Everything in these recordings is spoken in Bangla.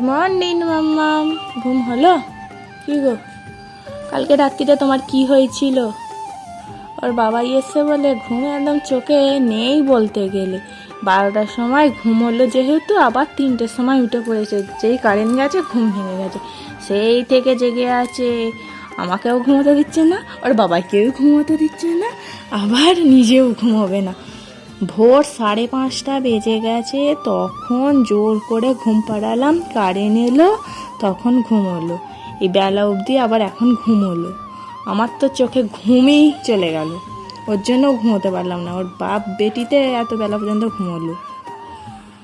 মর্নিং মাম্মাম ঘুম হলো? কি গো? কালকে রাত্রিতে তোমার কি হয়েছিল? ওর বাবা এসে বলে, ঘুম একদম চোখে নেই বলতে গেলে। বারোটার সময় ঘুম হলো যেহেতু, আবার তিনটের সময় উঠে পড়েছে। যেই কারেন্ট গেছে, ঘুম ভেঙে গেছে। সেই থেকে জেগে আছে। আমাকেও ঘুমোতে দিচ্ছে না, ওর বাবাকেও ঘুমোতে দিচ্ছে না, আবার নিজেও ঘুমোবে না। ভোর সাড়ে পাঁচটা বেজে গেছে, তখন জোর করে ঘুম পাড়ালাম কারেন্ট এলো, তখন ঘুমোলো এই বেলা অবধি আবার এখন ঘুমোলো আমার তো চোখে ঘুমই চলে গেল। ওর জন্য ঘুমোতে পারলাম না। ওর বাপ বেটিতে এত বেলা পর্যন্ত ঘুমোলো।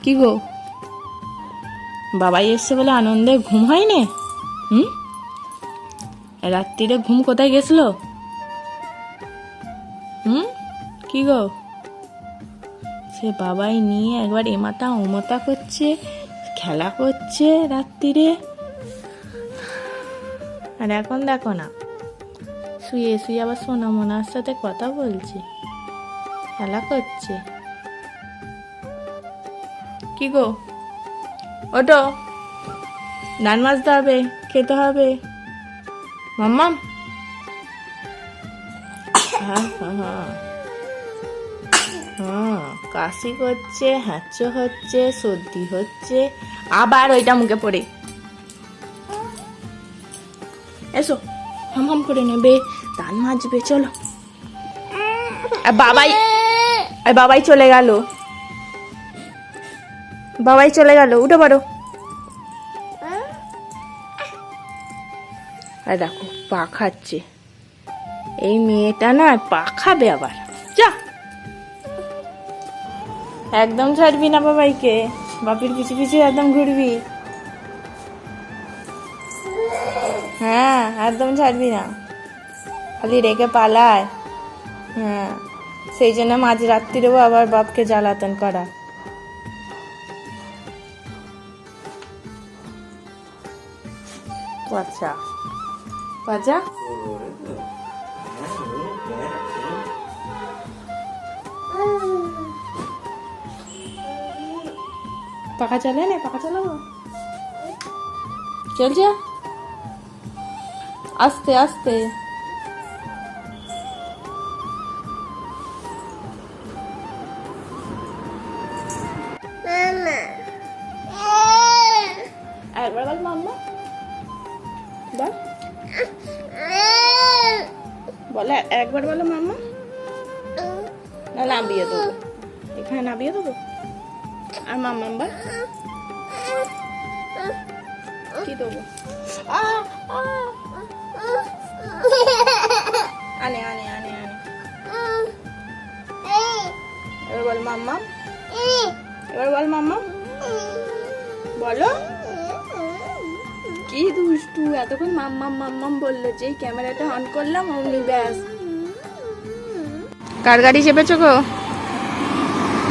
কি গো? বাবাই এসছে বলে আনন্দে ঘুম হয়নি? হুম? রাত্রিরে ঘুম কোথায় গেছিল? হুম? কি গো? সে বাবাই নিয়ে একবার এমাতা ওমাতা করছে, খেলা করছে রাত্রিরে। আর এখন দেখো না, শুয়ে শুয়ে আবার সোনা মোনার সাথে কথা বলছে, খেলা করছে। কি গো? ওটো ডান মাজতে হবে খেতে হবে। মাম্মাম। হ্যাঁ হ্যাঁ হ্যাঁ হ্যাঁ কাশি করছে হ্যাঁচো হচ্ছে, সর্দি হচ্ছে। আবার ওইটা মুখে পড়ে। এসো, হাম হাম করে নেবে দান মাজবে, চলো। বাবাই বাবাই চলে গেল। বাবাই চলে গেল, উঠে পারো আর দেখো, পা খাচ্ছে। এই মেয়েটা না পা খাবে আবার। একদম ছাড়বি না বাবাইকে। বাপির পিছু পিছু একদম ঘুরবি। হ্যাঁ একদম ছাড়বি না। খালি রেখে পালায়। হ্যাঁ সেই জন্য মাঝ রাত্রিরেও আবার বাপকে জ্বালাতন করা। আচ্ছা। বাজা? পাখা চলে না পাখা চালাবো চলছে? আস্তে আস্তে। একবার বল মাম্মা। বল। বলে একবার বলো মাম্মা। না নামিয়ে দেবো। এখানে নামিয়ে দেবো? আর মাম্মা বল কি দেবো। আনে আনে আনে আনে। এবার বল মাম্মা এবার বল মাম্মা বলো। কি দুষ্টু, এতক্ষণ মাম্মাম মাম্মাম বলল যেই ক্যামেরাটা অন করলাম অমনি ব্যাস। কার গাড়ি চেপেছো গো?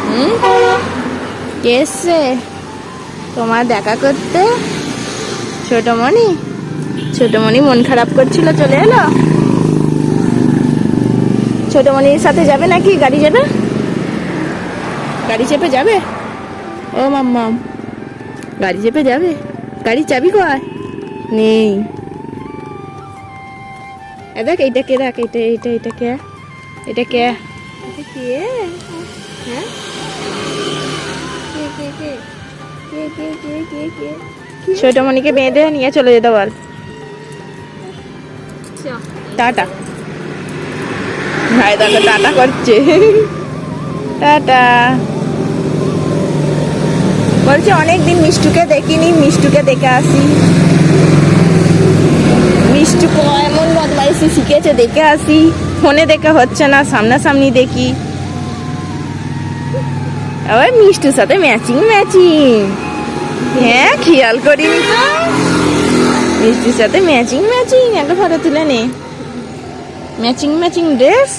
হুম? এসছে তোমার দেখা করতে? ছোটমণি? ছোটমণি মন খারাপ করছিল, চলে এলো? ছোটমণির সাথে যাবে নাকি? গাড়ি যাবে? গাড়ি চেপে যাবে? ও মাম্মাম গাড়ি চেপে যাবে? গাড়ি চাবি কয়? নেই। দেখ, এইটা কে দেখ? এইটা এইটা এটা কে? এটা কে? এটা কে? হ্যাঁ? ছোটমণিকে বেঁধে নিয়ে চলে যেতে বল। টাটা। ভাই দেখো টাটা করছে। টাটা। বলছে অনেকদিন মিষ্টুকে দেখিনি মিষ্টুকে দেখে আসি। মিষ্টু এমন বদমাইশি শিখেছে দেখে আসি। ফোনে দেখে হচ্ছে না সামনাসামনি দেখি। আবার মিষ্টুর সাথে ম্যাচিং ম্যাচিং হ্যাঁ খেয়াল করিনি তো। মিষ্টির সাথে ম্যাচিং ম্যাচিং একটা ফটো তুলে নে। ম্যাচিং ম্যাচিং ড্রেস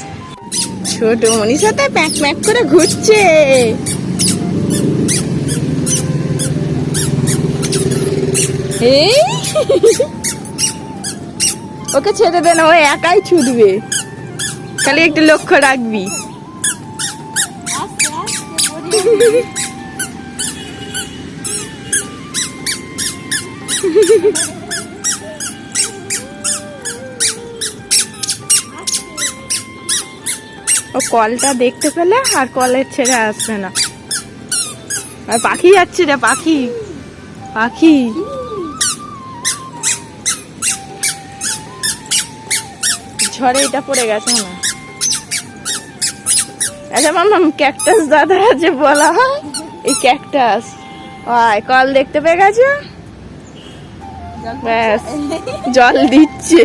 ছোট মনির সাথে প্যাক প্যাক করে ঘুরছে। এই। ওকে ছেড়ে দে না, ও একাই ছুটবে। খালি একটু লক্ষ্য রাখবি। ও কলটা দেখতে পেলে আর কলের ছেড়ে আসবে না। আর পাখি যাচ্ছে রে, পাখি। পাখি। ঝড়ে এটা পড়ে গেছে না আচ্ছা মামাম ক্যাকটাস দাদা আছে বলা হয়, এই ক্যাকটাস কল দেখতে পেয়ে গেছে? ব্যাস জল দিচ্ছে।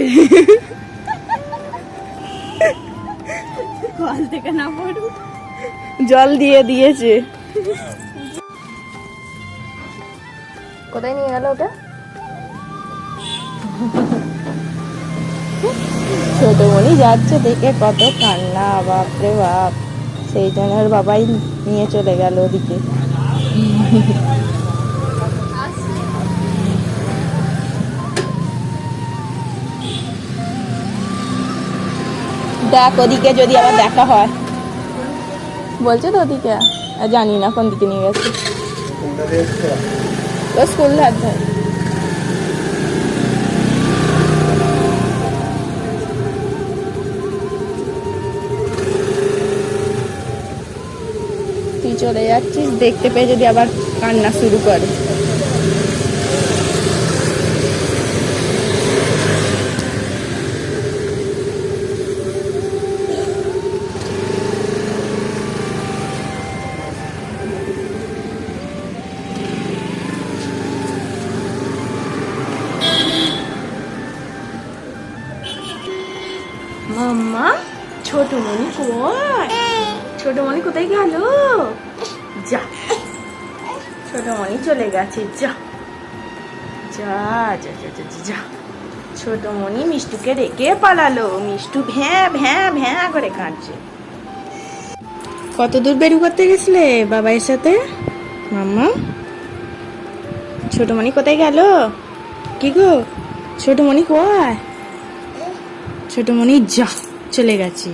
কল থেকে না পড়ু জল দিয়ে দিয়েছে। কোথায় নিয়ে গেল ওটা? ছোটমণি যাচ্ছে দেখে কত কান্না বাপরে বাপ। সেই জন্য ওর বাবাই নিয়ে চলে গেল ওদিকে। দেখ ওদিকে যদি আবার দেখা হয়। বলছে তো ওদিকে? জানি না কোন দিকে নিয়ে গেছে। ও স্কুল ধার। তুই চলে যাচ্ছিস, দেখতে পেয়ে যদি আবার কান্না শুরু করে। মাম্মা ছোটমণি কই ছোটমণি কোথায় গেল? যা। ছোটমণি চলে গেছে যা। যা যা যা যা, যা, যা। ছোটমণি মিষ্টুকে রেখে পালালো। মিষ্টু ভ্যাঁ ভ্যাঁ ভ্যাঁ করে কাঁদছে। কত দূর বেরু করতে গেছিলে বাবাইয়ের সাথে? মাম্মা? ছোটমণি কোথায় গেল? কি গো? ছোটমণি কয় ছোটমণি যা চলে গেছে।